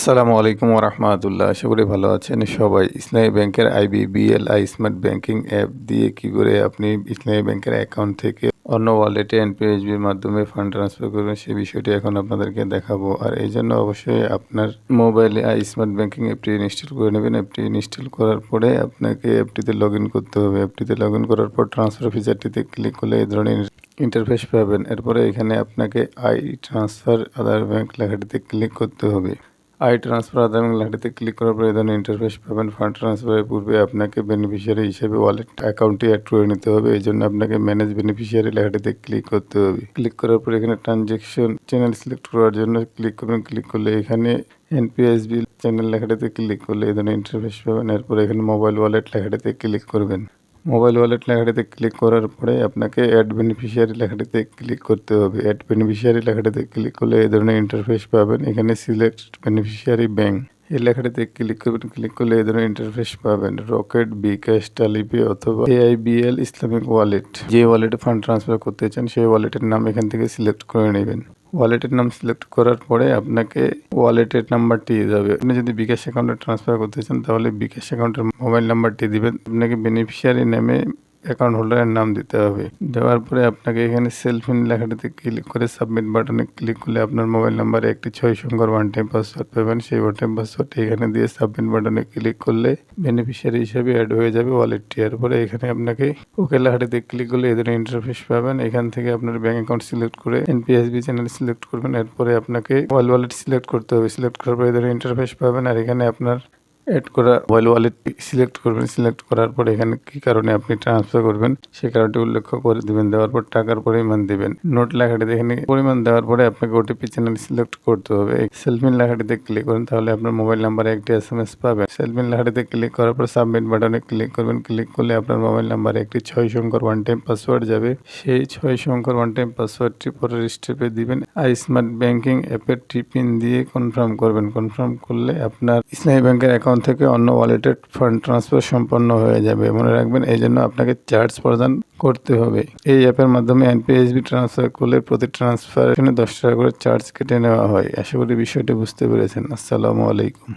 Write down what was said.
আসসালামু আলাইকুম ওরহমাতুল্লাহ আশা করি ভালো আছেন সবাই। ইসলামী ব্যাংকের IBBL I smart banking app দিয়ে কি করে আপনি ইসলামী ব্যাংকের অ্যাকাউন্ট থেকে অন্য ওয়ালেটে এনপিএসবির মাধ্যমে ফান্ড ট্রান্সফার করবেন সেই বিষয়টি এখন আপনাদেরকে দেখাবো। আর এই জন্য অবশ্যই আপনার মোবাইলে আই স্মার্ট ব্যাংকিং অ্যাপটি ইনস্টল করে নেবেন। অ্যাপটি ইনস্টল করার পরে আপনাকে অ্যাপটিতে লগ করতে হবে। অ্যাপটিতে লগ করার পর ট্রান্সফার ফিচারটিতে ক্লিক করলে এই ধরনের ইন্টারফেস পাবেন। এরপরে এখানে আপনাকে আই ট্রান্সফার আদার ব্যাংক লেখাটিতে ক্লিক করতে হবে। আই ট্রান্সফার ব্যাংক লেখাটিতে ক্লিক করার পরে ধরনের ইন্টারফেস পাবেন ফান্ড ট্রান্সফারের পূর্বে আপনাকে বেনিফিশিয়ারি হিসেবে ওয়ালেট অ্যাকাউন্টটি অ্যাড করে নিতে হবে। এই জন্য আপনাকে ম্যানেজ বেনিফিশিয়ারি লেখাটিতে ক্লিক করতে হবে। ক্লিক করার পর এখানে ট্রানজেকশন চ্যানেল সিলেক্ট করার জন্য ক্লিক করবেন। ক্লিক করলে এখানে এনপিএসবি চ্যানেল লেখাটিতে ক্লিক করলে ধরনের ইন্টারফেস পাবেন এরপর এখানে মোবাইল ওয়ালেট লেখাটিতে ক্লিক করবেন। মোবাইল ওয়ালেট লেখাটিতে ক্লিক করার পরে আপনাকে অ্যাড বেনিফিশিয়ারি লেখাটিতে ক্লিক করতে হবে। অ্যাড বেনিফিশিয়ারি লেখাটিতে ক্লিক করলে এই ধরনের ইন্টারফেস পাবেন। এখানে সিলেক্ট বেনিফিশিয়ারি ব্যাংক এই লেখাটিতে ক্লিক করবেন। ক্লিক করলে এই ধরনের ইন্টারফেস পাবেন। রকেট বিকাশ টালিপি অথবা এআইবিএল ইসলামিক ওয়ালেট যে ওয়ালেটে ফান্ড ট্রান্সফার করতে চান, সেই ওয়ালেটের নাম এখান থেকে সিলেক্ট করে নেবেন। ওয়ালেটের নাম সিলেক্ট করার পরে আপনাকে ওয়ালেটের নাম্বারটি যাবে। আপনি যদি বিকাশ অ্যাকাউন্টে ট্রান্সফার করতে চান, তাহলে বিকাশ অ্যাকাউন্টের মোবাইল নাম্বারটি দিবেন। আপনাকে বেনিফিশিয়ারি নেমে অ্যাকাউন্ট হোল্ডারের নাম দিতে হবে। দেওয়ার পরে আপনাকে এখানে সেলফ ইন লেখাটিতে ক্লিক করে সাবমিট বাটনে ক্লিক করলে আপনার মোবাইল নাম্বারে একটি ছয় সংখ্যার ওয়ান টাইম পাসওয়ার্ড পাবেন। সেই ওয়ান টাইম পাসওয়ার্ডটি এখানে দিয়ে সাবমিট বাটনে ক্লিক করলে বেনিফিশিয়ারি হিসেবে অ্যাড হয়ে যাবে ওয়ালেটটি এরপরে এখানে আপনাকে ওকে লেখাটিতে ক্লিক করলে এদের ইন্টারফেস পাবেন। এখান থেকে আপনার ব্যাঙ্ক অ্যাকাউন্ট সিলেক্ট করে N P S B channel select করবেন। এরপরে আপনাকে ওয়াল ওয়ালেট সিলেক্ট করতে হবে। সিলেক্ট করার পরে এদের ইন্টারফেস পাবেন। আর এখানে আপনার অ্যাড করা মোবাইল ওয়ালেট সিলেক্ট করবেন সিলেক্ট করার পর এখানে কি কারণে আপনি ট্রান্সফার করবেন সেই কারণটি উল্লেখ করে দিবেন, দেওয়ার পর টাকার পরিমাণ দিবেন। নোট লেখাটিতে এখানে পরিমাণ দেওয়ার পরে আপনাকে ওটিপি চ্যানেল সিলেক্ট করতে হবে। সেলফিন লেখাটিতে ক্লিক করুন, তাহলে আপনার মোবাইল নাম্বারে একটি এস এম এস পাবেন। সেলফিন লেখাটিতে ক্লিক করার পর সাবমিট বাটনে ক্লিক করবেন। ক্লিক করলে আপনার মোবাইল নাম্বারে একটি ছয় সংখ্যার ওয়ান টাইম পাসওয়ার্ড যাবে। সেই ছয় সংখ্যার ওয়ান টাইম পাসওয়ার্ডটি পরের স্টেপে দিবেন। আই স্মার্ট ব্যাংকিং অ্যাপের টিপিন দিয়ে কনফার্ম করবেন। কনফার্ম করলে আপনার ইসলামী ব্যাংকের অ্যাকাউন্ট অ্যাকাউন্ট থেকে অন্য ওয়ালেটে ফান্ড ট্রান্সফার সম্পন্ন হয়ে যাবে। মনে রাখবেন, এই জন্য আপনাকে চার্জ প্রদান করতে হবে। এই অ্যাপের মাধ্যমে এনপিএসবি ট্রান্সফার করলে প্রতি ট্রান্সফার এখানে দশ টাকা করে চার্জ কেটে নেওয়া হয়। আশা করি বিষয়টি বুঝতে পেরেছেন। আসসালামু আলাইকুম।